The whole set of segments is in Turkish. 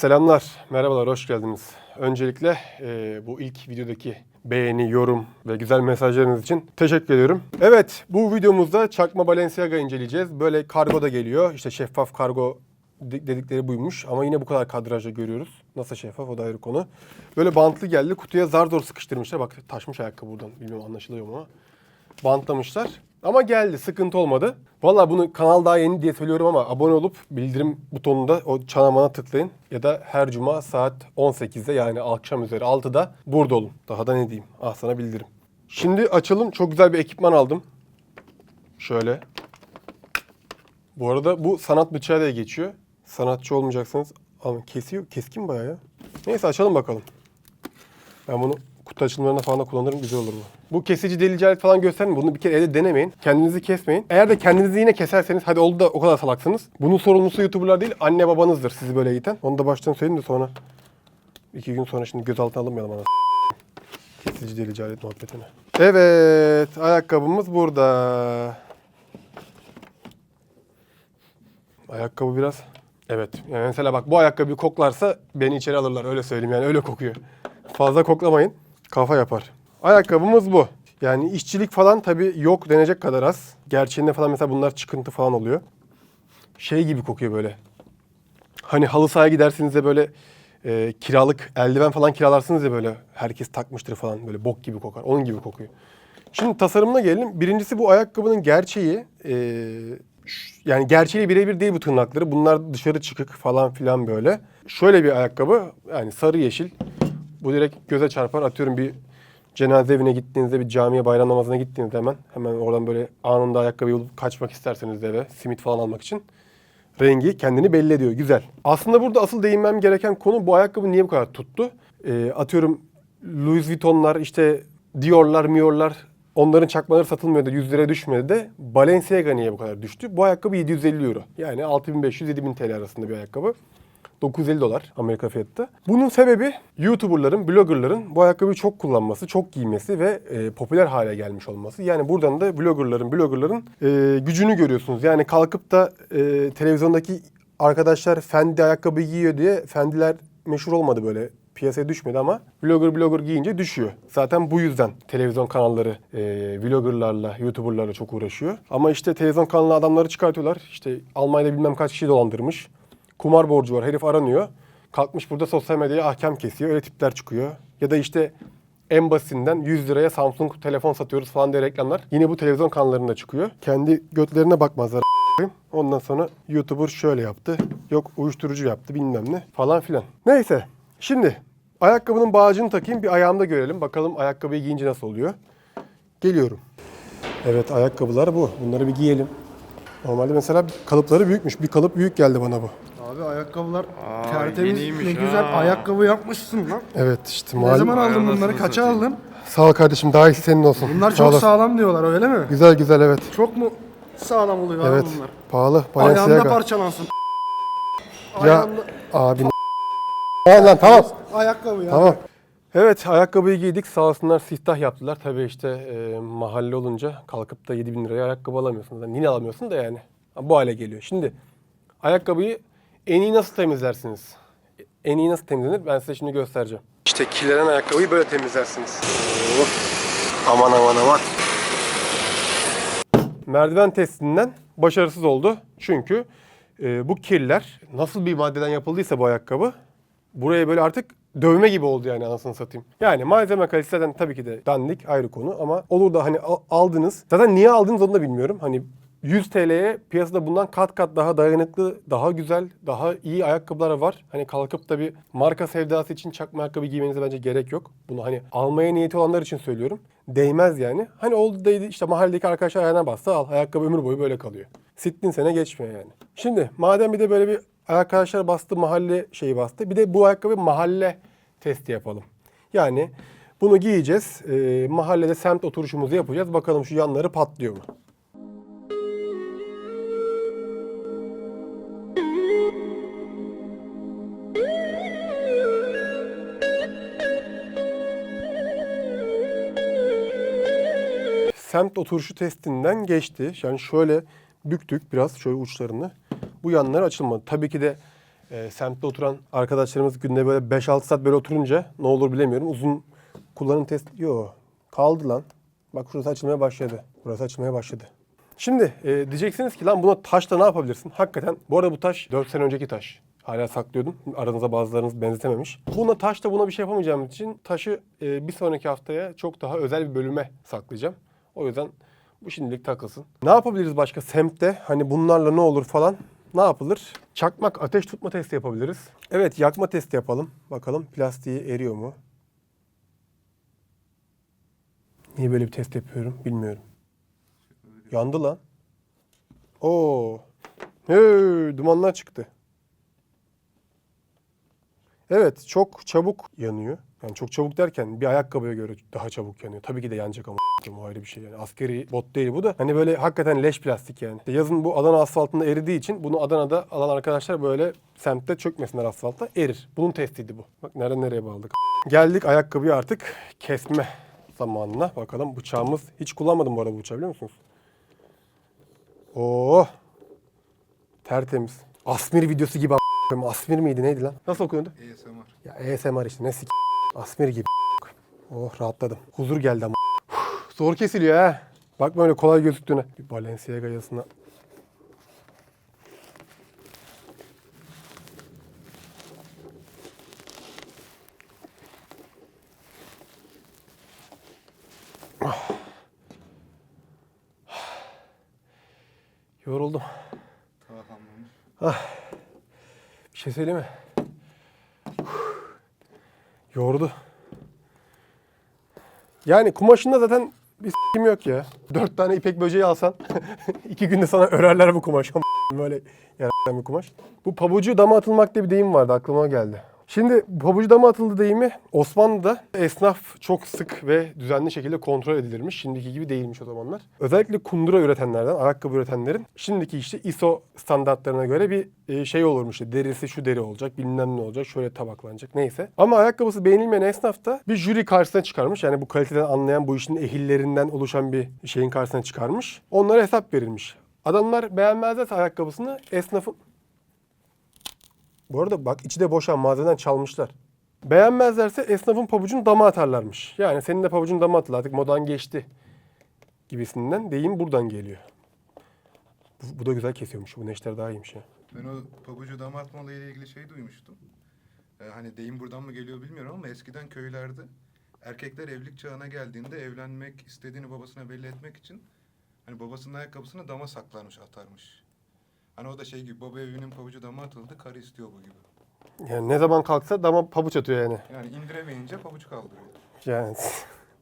Selamlar, merhabalar, hoş geldiniz. Öncelikle e, bu ilk videodaki beğeni, yorum ve güzel mesajlarınız için teşekkür ediyorum. Evet, bu videomuzda çakma Balenciaga inceleyeceğiz. Böyle kargo da geliyor. İşte şeffaf kargo de- dedikleri buymuş ama yine bu kadar kadrajda görüyoruz. Nasıl şeffaf o da ayrı konu. Böyle bantlı geldi. Kutuya zar zor sıkıştırmışlar. Bak taşmış ayakkabı buradan. Bilmiyorum anlaşılıyor mu ama. Bantlamışlar. Ama geldi, sıkıntı olmadı. Valla bunu kanal daha yeni diye söylüyorum ama abone olup bildirim butonunda o çanamana tıklayın. Ya da her cuma saat 18'de yani akşam üzeri 6'da burada olun. Daha da ne diyeyim? Ah sana bildirim. Şimdi açalım. Çok güzel bir ekipman aldım. Şöyle. Bu arada bu sanat bıçağı diye geçiyor. Sanatçı olmayacaksanız alın. Kesiyor. Keskin bayağı ya. Neyse açalım bakalım. Ben bunu kutu açılımlarında falan da kullanırım. Güzel olur bu. Bu kesici delici alet falan göstermeyin. Bunu bir kere evde denemeyin. Kendinizi kesmeyin. Eğer de kendinizi yine keserseniz hadi oldu da o kadar salaksınız. Bunun sorumlusu YouTuber'lar değil anne babanızdır sizi böyle eğiten. Onu da baştan söyleyeyim de sonra iki gün sonra şimdi gözaltına alınmayalım ana. Kesici delici alet muhabbetine. Evet ayakkabımız burada. Ayakkabı biraz Evet. Yani mesela bak bu ayakkabıyı koklarsa beni içeri alırlar öyle söyleyeyim yani öyle kokuyor. Fazla koklamayın. Kafa yapar. Ayakkabımız bu. Yani işçilik falan tabii yok denecek kadar az. Gerçeğinde falan mesela bunlar çıkıntı falan oluyor. Şey gibi kokuyor böyle. Hani halı sahaya gidersiniz de böyle e, kiralık eldiven falan kiralarsınız ya böyle herkes takmıştır falan böyle bok gibi kokar. Onun gibi kokuyor. Şimdi tasarımına gelelim. Birincisi bu ayakkabının gerçeği e, yani gerçeği birebir değil bu tırnakları. Bunlar dışarı çıkık falan filan böyle. Şöyle bir ayakkabı yani sarı yeşil. Bu direkt göze çarpar. Atıyorum bir cenaze evine gittiğinizde bir camiye bayram namazına gittiğinizde hemen hemen oradan böyle anında ayakkabıyı bulup kaçmak isterseniz eve simit falan almak için rengi kendini belli ediyor. Güzel. Aslında burada asıl değinmem gereken konu bu ayakkabı niye bu kadar tuttu? Ee, atıyorum Louis Vuitton'lar işte Dior'lar, Mior'lar onların çakmaları satılmıyordu. 100 liraya düşmedi de Balenciaga niye bu kadar düştü? Bu ayakkabı 750 euro. Yani 6500-7000 TL arasında bir ayakkabı. 950 dolar Amerika fiyatı. Bunun sebebi YouTuber'ların, blogger'ların bu ayakkabıyı çok kullanması, çok giymesi ve e, popüler hale gelmiş olması. Yani buradan da blogger'ların, blogger'ların e, gücünü görüyorsunuz. Yani kalkıp da e, televizyondaki arkadaşlar Fendi ayakkabı giyiyor diye Fendiler meşhur olmadı böyle piyasaya düşmedi ama blogger blogger giyince düşüyor. Zaten bu yüzden televizyon kanalları e, vloggerlarla, youtuberlarla çok uğraşıyor. Ama işte televizyon kanalına adamları çıkartıyorlar. İşte Almanya'da bilmem kaç kişi dolandırmış. Kumar borcu var. Herif aranıyor. Kalkmış burada sosyal medyaya ahkam kesiyor. Öyle tipler çıkıyor. Ya da işte en basitinden 100 liraya Samsung telefon satıyoruz falan diye reklamlar. Yine bu televizyon kanallarında çıkıyor. Kendi götlerine bakmazlar. Ondan sonra YouTuber şöyle yaptı. Yok uyuşturucu yaptı bilmem ne falan filan. Neyse. Şimdi ayakkabının bağcını takayım bir ayağımda görelim. Bakalım ayakkabıyı giyince nasıl oluyor. Geliyorum. Evet ayakkabılar bu. Bunları bir giyelim. Normalde mesela kalıpları büyükmüş. Bir kalıp büyük geldi bana bu. Abi ayakkabılar Aa, tertemiz yeniymiş ne ha. güzel ayakkabı yapmışsın lan. Evet işte Ne malum. zaman aldın Ayağına bunları? Kaça satayım? aldın? Sağ ol kardeşim daha iyisi senin olsun. Bunlar Sağ çok olasın. sağlam diyorlar öyle mi? Güzel güzel evet. Çok mu sağlam oluyor abi Evet. bunlar? Pahalı. Ayağında Balenciaga. parçalansın. Ya Ayağında abi. Tamam lan tamam. ayakkabı ya. Tamam. Evet ayakkabıyı giydik sağ olsunlar siftah yaptılar. Tabii işte e, mahalle olunca kalkıp da 7000 liraya ayakkabı alamıyorsun. Yani yine alamıyorsun da yani. Bu hale geliyor. Şimdi ayakkabıyı en iyi nasıl temizlersiniz? En iyi nasıl temizlenir? Ben size şimdi göstereceğim. İşte kirlenen ayakkabıyı böyle temizlersiniz. Oh. Aman aman aman. Merdiven testinden başarısız oldu. Çünkü e, bu kirler nasıl bir maddeden yapıldıysa bu ayakkabı buraya böyle artık dövme gibi oldu yani anasını satayım. Yani malzeme kalitesi zaten tabii ki de dandik ayrı konu ama olur da hani al- aldınız. Zaten niye aldınız onu da bilmiyorum. Hani 100 TL'ye piyasada bundan kat kat daha dayanıklı, daha güzel, daha iyi ayakkabılar var. Hani kalkıp da bir marka sevdası için çakma ayakkabı giymenize bence gerek yok. Bunu hani almaya niyeti olanlar için söylüyorum. Değmez yani. Hani oldu da işte mahalledeki arkadaşlar ayağına bastı al. Ayakkabı ömür boyu böyle kalıyor. Sittin sene geçmiyor yani. Şimdi madem bir de böyle bir arkadaşlar bastı mahalle şeyi bastı. Bir de bu ayakkabı mahalle testi yapalım. Yani bunu giyeceğiz. Ee, mahallede semt oturuşumuzu yapacağız. Bakalım şu yanları patlıyor mu? Semt oturuşu testinden geçti. Yani şöyle büktük biraz şöyle uçlarını. Bu yanları açılmadı. Tabii ki de e, semtte oturan arkadaşlarımız günde böyle 5-6 saat böyle oturunca ne olur bilemiyorum. Uzun kullanım test... Yo kaldı lan. Bak şurası açılmaya başladı. Burası açılmaya başladı. Şimdi e, diyeceksiniz ki lan buna taşla ne yapabilirsin? Hakikaten bu arada bu taş 4 sene önceki taş. Hala saklıyordum. Aranızda bazılarınız benzetememiş. Buna taşla buna bir şey yapamayacağım için taşı e, bir sonraki haftaya çok daha özel bir bölüme saklayacağım. O yüzden bu şimdilik takılsın. Ne yapabiliriz başka semtte? Hani bunlarla ne olur falan. Ne yapılır? Çakmak ateş tutma testi yapabiliriz. Evet yakma testi yapalım. Bakalım plastiği eriyor mu? Niye böyle bir test yapıyorum bilmiyorum. Yandı lan. Oo. Hey, dumanlar çıktı. Evet, çok çabuk yanıyor. Yani çok çabuk derken bir ayakkabıya göre daha çabuk yanıyor. Tabii ki de yanacak ama o ayrı bir şey yani. Askeri bot değil bu da. Hani böyle hakikaten leş plastik yani. İşte yazın bu Adana asfaltında eridiği için bunu Adana'da alan arkadaşlar böyle semtte çökmesinler asfalta erir. Bunun testiydi bu. Bak nereden nereye bağladık. Geldik ayakkabıyı artık kesme zamanına. Bakalım bıçağımız. Hiç kullanmadım bu arada bu bıçağı biliyor musunuz? Oo. Tertemiz. Asmir videosu gibi. Asmir miydi neydi lan? Nasıl okunuyordu? ASMR. Ya ASMR işte ne sik. Asmir gibi Oh rahatladım. Huzur geldi ama. Uf, Zor kesiliyor ha. Bakma öyle kolay gözüktüğüne. Bir Balenciaga yazısına. Ah. Yoruldum. Tamamlamış. Bir şey mi? Yordu. Yani kumaşında zaten bir s**kim yok ya. Dört tane ipek böceği alsan iki günde sana örerler bu kumaş. Böyle yaratılan bir kumaş. Bu pabucu dama atılmak diye bir deyim vardı aklıma geldi. Şimdi pabucu dama atıldı deyimi Osmanlı'da esnaf çok sık ve düzenli şekilde kontrol edilirmiş. Şimdiki gibi değilmiş o zamanlar. Özellikle kundura üretenlerden, ayakkabı üretenlerin şimdiki işte ISO standartlarına göre bir e, şey olurmuş. Derisi şu deri olacak, bilmem ne olacak, şöyle tabaklanacak neyse. Ama ayakkabısı beğenilmeyen esnaf da bir jüri karşısına çıkarmış. Yani bu kaliteden anlayan bu işin ehillerinden oluşan bir şeyin karşısına çıkarmış. Onlara hesap verilmiş. Adamlar beğenmezlerse ayakkabısını esnafın bu arada bak içi de boşan malzemeden çalmışlar. Beğenmezlerse esnafın pabucunu dama atarlarmış. Yani senin de pabucun dama atıldı artık modan geçti gibisinden deyim buradan geliyor. Bu, bu da güzel kesiyormuş. Bu neşter daha iyiymiş ya. Ben o pabucu dama atmalı ile ilgili şey duymuştum. Ee, hani deyim buradan mı geliyor bilmiyorum ama eskiden köylerde erkekler evlilik çağına geldiğinde evlenmek istediğini babasına belli etmek için hani babasının ayakkabısını dama saklarmış, atarmış. Hani o da şey gibi baba evinin pabucu dama atıldı, karı istiyor bu gibi. Yani ne zaman kalksa dama pabuç atıyor yani. Yani indiremeyince pabuç kaldırıyor. Yani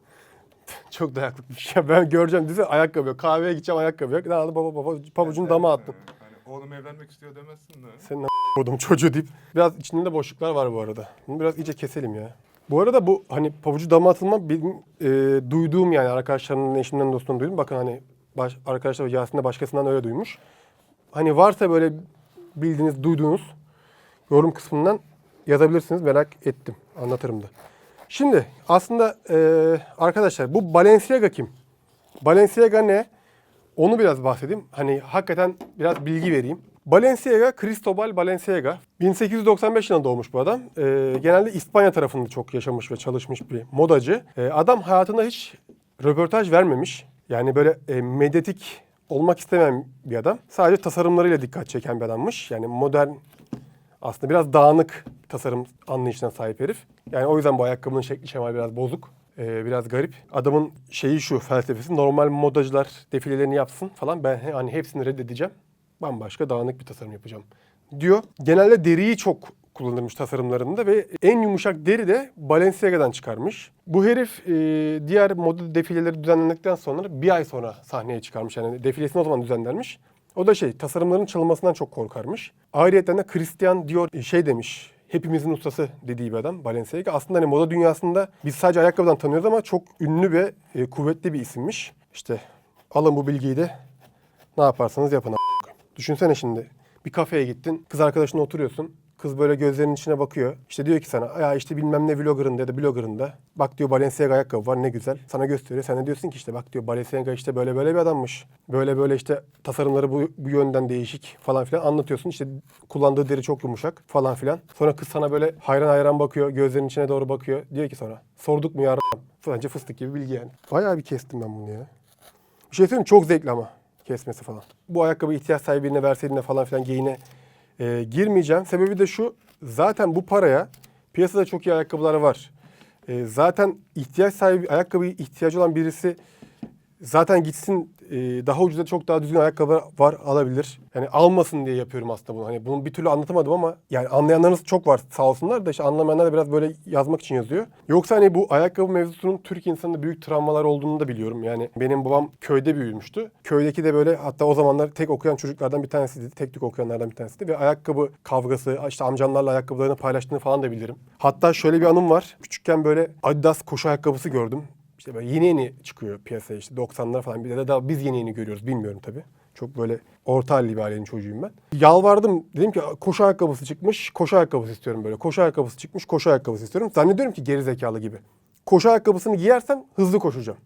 çok dayaklıkmış ya. Ben göreceğim dizi ayakkabı yok. Kahveye gideceğim ayakkabı yok. Ne aldı baba baba pabucunu dama attım. Ee, Hani oğlum evlenmek istiyor demezsin de. Senin kodum çocuğu deyip. Biraz içinde de boşluklar var bu arada. Bunu biraz iyice keselim ya. Bu arada bu hani pabucu dama atılma benim e, duyduğum yani arkadaşlarımın eşimden dostumdan duydum. Bakın hani baş, arkadaşlar Yasin de başkasından öyle duymuş. Hani varsa böyle bildiğiniz, duyduğunuz yorum kısmından yazabilirsiniz. Merak ettim. Anlatırım da. Şimdi aslında e, arkadaşlar bu Balenciaga kim? Balenciaga ne? Onu biraz bahsedeyim. Hani hakikaten biraz bilgi vereyim. Balenciaga, Cristobal Balenciaga. 1895 yılında doğmuş bu adam. Ee, genelde İspanya tarafında çok yaşamış ve çalışmış bir modacı. Ee, adam hayatında hiç röportaj vermemiş. Yani böyle e, medyatik olmak istemeyen bir adam. Sadece tasarımlarıyla dikkat çeken bir adammış. Yani modern aslında biraz dağınık tasarım anlayışına sahip herif. Yani o yüzden bu ayakkabının şekli şemali biraz bozuk. Ee, biraz garip. Adamın şeyi şu felsefesi normal modacılar defilelerini yapsın falan. Ben hani hepsini reddedeceğim. Bambaşka dağınık bir tasarım yapacağım diyor. Genelde deriyi çok kullanırmış tasarımlarında ve en yumuşak deri de Balenciaga'dan çıkarmış. Bu herif e, diğer moda defileleri düzenlendikten sonra bir ay sonra sahneye çıkarmış. Yani defilesini o zaman düzenlenmiş. O da şey tasarımların çalınmasından çok korkarmış. Ayrıca de Christian Dior şey demiş. Hepimizin ustası dediği bir adam Balenciaga. Aslında hani moda dünyasında biz sadece ayakkabıdan tanıyoruz ama çok ünlü ve e, kuvvetli bir isimmiş. İşte alın bu bilgiyi de ne yaparsanız yapın. Düşünsene şimdi bir kafeye gittin, kız arkadaşınla oturuyorsun. Kız böyle gözlerinin içine bakıyor. İşte diyor ki sana ya işte bilmem ne vloggerında ya da bloggerında. Bak diyor Balenciaga ayakkabı var ne güzel. Sana gösteriyor. Sen de diyorsun ki işte bak diyor Balenciaga işte böyle böyle bir adammış. Böyle böyle işte tasarımları bu, bu yönden değişik falan filan anlatıyorsun. İşte kullandığı deri çok yumuşak falan filan. Sonra kız sana böyle hayran hayran bakıyor. Gözlerinin içine doğru bakıyor. Diyor ki sonra sorduk mu ya Sadece fıstık gibi bilgi yani. Bayağı bir kestim ben bunu ya. Bir şey söyleyeyim? Çok zevkli ama kesmesi falan. Bu ayakkabı ihtiyaç sahibine verseydin de falan filan giyine e, girmeyeceğim. Sebebi de şu. Zaten bu paraya piyasada çok iyi ayakkabılar var. E, zaten ihtiyaç sahibi, ayakkabı ihtiyacı olan birisi zaten gitsin daha ucuza çok daha düzgün ayakkabı var alabilir. Yani almasın diye yapıyorum aslında bunu. Hani bunu bir türlü anlatamadım ama yani anlayanlarınız çok var sağ olsunlar da işte anlamayanlar da biraz böyle yazmak için yazıyor. Yoksa hani bu ayakkabı mevzusunun Türk insanında büyük travmalar olduğunu da biliyorum. Yani benim babam köyde büyümüştü. Köydeki de böyle hatta o zamanlar tek okuyan çocuklardan bir tanesiydi. Tek tük okuyanlardan bir tanesiydi. Ve ayakkabı kavgası, işte amcamlarla ayakkabılarını paylaştığını falan da bilirim. Hatta şöyle bir anım var. Küçükken böyle Adidas koşu ayakkabısı gördüm. İşte böyle yeni yeni çıkıyor piyasaya işte 90'lar falan. Bir de daha biz yeni yeni görüyoruz bilmiyorum tabii. Çok böyle orta halli bir ailenin çocuğuyum ben. Yalvardım. Dedim ki koşu ayakkabısı çıkmış. Koşu ayakkabısı istiyorum böyle. Koşu ayakkabısı çıkmış. Koşu ayakkabısı istiyorum. Zannediyorum ki geri zekalı gibi. Koşu ayakkabısını giyersem hızlı koşacağım.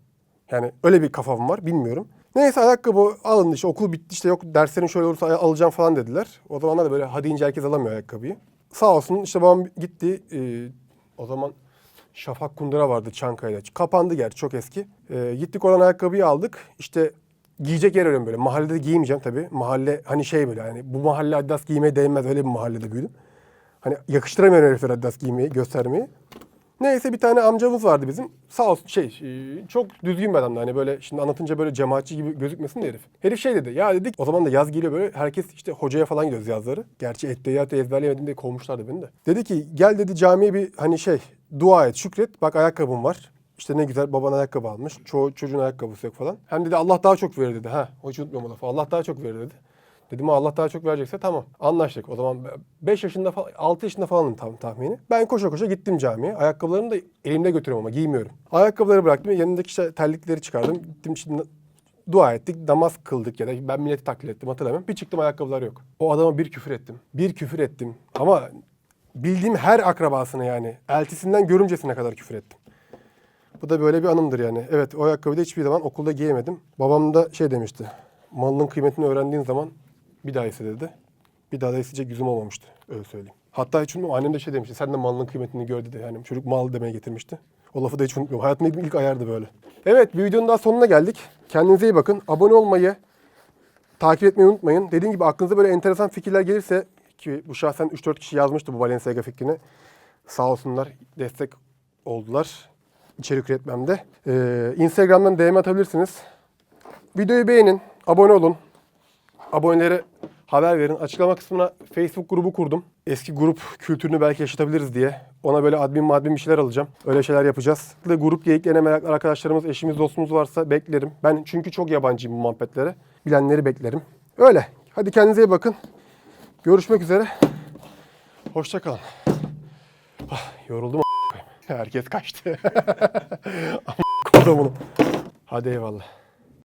Yani öyle bir kafam var bilmiyorum. Neyse ayakkabı alındı işte okul bitti işte yok derslerin şöyle olursa alacağım falan dediler. O zamanlar da böyle hadi deyince herkes alamıyor ayakkabıyı. Sağ olsun işte babam gitti. Ee, o zaman Şafak Kundura vardı Çankaya'da. Kapandı gerçi çok eski. Ee, gittik oradan ayakkabıyı aldık. İşte giyecek yer arıyorum böyle. Mahallede de giymeyeceğim tabii. Mahalle hani şey böyle hani bu mahalle Adidas giymeye değmez öyle bir mahallede büyüdüm. Hani yakıştıramıyorum herifler Adidas giymeyi, göstermeyi. Neyse bir tane amcamız vardı bizim. Sağ olsun şey e, çok düzgün bir adamdı. Hani böyle şimdi anlatınca böyle cemaatçi gibi gözükmesin de herif. Herif şey dedi. Ya dedik o zaman da yaz geliyor böyle. Herkes işte hocaya falan gidiyoruz yazları. Gerçi etteyatı ezberleyemedim diye kovmuşlardı beni de. Dedi ki gel dedi camiye bir hani şey dua et şükret. Bak ayakkabım var. İşte ne güzel baban ayakkabı almış. Çoğu çocuğun ayakkabısı yok falan. Hem dedi Allah daha çok verir dedi. Ha hiç unutmuyorum o lafı. Allah daha çok verir dedi. Dedim Allah daha çok verecekse tamam. Anlaştık. O zaman 5 yaşında falan, 6 yaşında falanım tam tahmini. Ben koşa koşa gittim camiye. Ayakkabılarımı da elimde götürüyorum ama giymiyorum. Ayakkabıları bıraktım. Yanındaki işte terlikleri çıkardım. Gittim şimdi dua ettik, namaz kıldık ya da ben milleti taklit ettim hatırlamıyorum. Bir çıktım ayakkabılar yok. O adama bir küfür ettim. Bir küfür ettim. Ama bildiğim her akrabasına yani. Eltisinden görümcesine kadar küfür ettim. Bu da böyle bir anımdır yani. Evet o ayakkabıyı da hiçbir zaman okulda giyemedim. Babam da şey demişti. Malının kıymetini öğrendiğin zaman bir daha iste dedi. Bir daha da isteyecek yüzüm olmamıştı. Öyle söyleyeyim. Hatta hiç unutmuyorum. Annem de şey demişti. Sen de malının kıymetini gör dedi. Yani çocuk mal demeye getirmişti. O lafı da hiç unutmuyorum. Hayatımda ilk ayardı böyle. Evet bir videonun daha sonuna geldik. Kendinize iyi bakın. Abone olmayı, takip etmeyi unutmayın. Dediğim gibi aklınıza böyle enteresan fikirler gelirse ki bu şahsen 3-4 kişi yazmıştı bu Balenciaga fikrini. Sağ olsunlar destek oldular içerik üretmemde. Ee, Instagram'dan DM atabilirsiniz. Videoyu beğenin, abone olun. Abonelere haber verin. Açıklama kısmına Facebook grubu kurdum. Eski grup kültürünü belki yaşatabiliriz diye. Ona böyle admin madmin bir şeyler alacağım. Öyle şeyler yapacağız. De grup geyiklerine meraklı arkadaşlarımız, eşimiz, dostumuz varsa beklerim. Ben çünkü çok yabancıyım bu muhabbetlere. Bilenleri beklerim. Öyle. Hadi kendinize iyi bakın. Görüşmek üzere. Hoşçakalın. Ah, yoruldum. Herkes kaçtı. Kodumun. Hadi eyvallah.